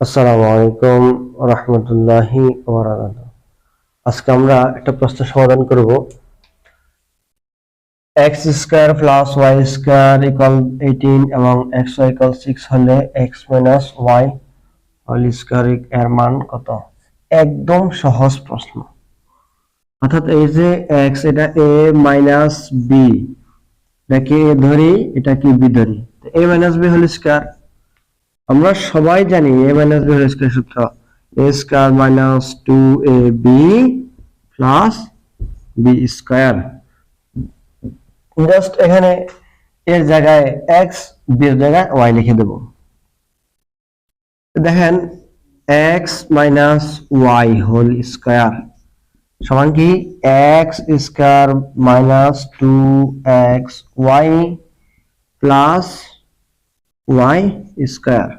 আসসালামু আলাইকুম রহমতুল্লাহি আজকে আমরা একটা প্রশ্ন সমাধান করব। X square plus Y square equal eighteen এবং এক্স ওয়াই ইকাল সিক্স হলে X minus Y whole square এর মান কত? একদম সহজ প্রশ্ন। অর্থাৎ এই যে এক্স এটা এ মাইনাস বি এটাকে এ ধরি, এটা কি বি ধরি? A minus B whole square আমরা সবাই জানি A minus B whole square সূত্র। A square minus two A B plus B square just এখানে এর জায়গায় এক্স বি জায়গায় ওয়াই লিখে দেব। দেখেন X minus Y whole square সমান কি? X square minus two X Y plus Y square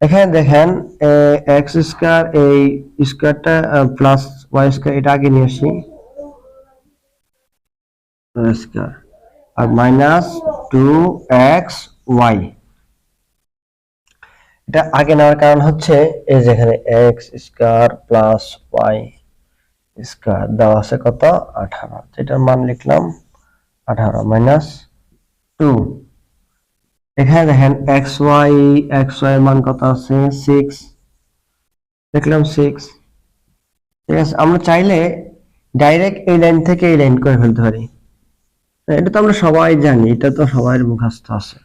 এখানে দেখেন এক্স স্কয়ার এই স্কয়ারটা প্লাস ওয়াই স্কয়ার এটা আগে নিয়ে আসি। স্কয়ার আর মাইনাস টু এক্স ওয়াই এটা আগে নেওয়ার কারণ হচ্ছে, এই যেখানে X square plus Y square দেওয়া আছে কত? আঠারো। যেটার মান লিখলাম, আঠারো মাইনাস টু এখানে দেখেন এক্স ওয়াই এক্স ওয়াই মান কত আছে? সিক্স দেখলাম সিক্স ঠিক আছে, আমরা চাইলে ডাইরেক্ট এই লাইন থেকে এই লাইন করে ফেলতে পারি। এটা তো আমরা সবাই জানি, এটা তো সবাই মুখস্থ আছে।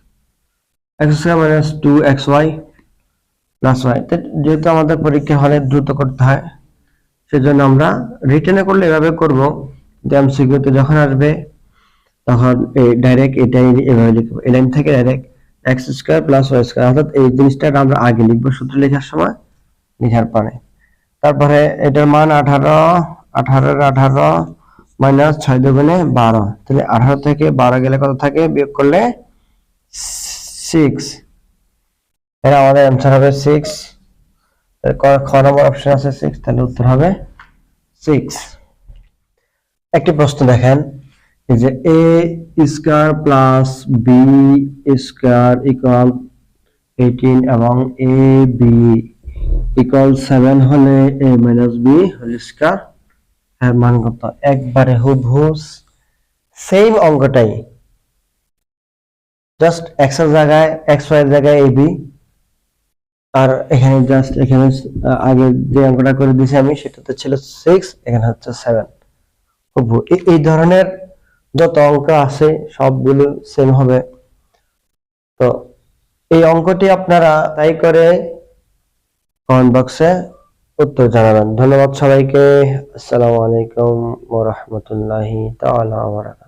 X square minus two X Y plus Y যেহেতু আমাদের পরীক্ষা হলে দ্রুত করতে হয়, সেজন্য আমরা রিটেনে করলে এভাবে করব। এমসিকিউতে যখন আসবে, তখন এই ডাইরেক্ট এটাই এভাবে লিখব। এই লাইন থেকে direct X square plus Y square অর্থাৎ এই জিনিসটা আমরা আগে লিখব সূত্র লেখার সময়, লেখার পরে। তারপরে এটার মান আঠারো, আঠারোর আঠারো মাইনাস ছয় দুগুণে বারো। তাহলে আঠারো থেকে বারো গেলে কত থাকে? বিয়োগ করলে সিক্স এর আমাদের অ্যান্সার হবে সিক্স খ নম্বর অপশন আছে সিক্স তাহলে উত্তর হবে সিক্স একটি প্রশ্ন দেখেন। যে A square plus B square equal eighteen এবং এ বি ইকুয়াল সেভেন হলে A minus B whole square এর মান কত? একবারে হুবহু সেম অঙ্কটাই। জাস্ট এক্সের জায়গায় এক্স ওয়াই এর জায়গায় এ বি আর এখানে জাস্ট এখানে আগে যে অঙ্কটা করে দিয়েছি আমি, সেটাতে ছিল সিক্স এখানে হচ্ছে সেভেন হুবহু। এই ধরনের যত অঙ্ক আছে, সবগুলো সেম হবে। তো এই অঙ্কটি আপনারা তাই করে কমেন্ট বক্সে উত্তর জানাবেন। ধন্যবাদ সবাইকে। আসসালামু আলাইকুম ওয়া রাহমাতুল্লাহি তাআলা ওয়া বারাকাতুহু।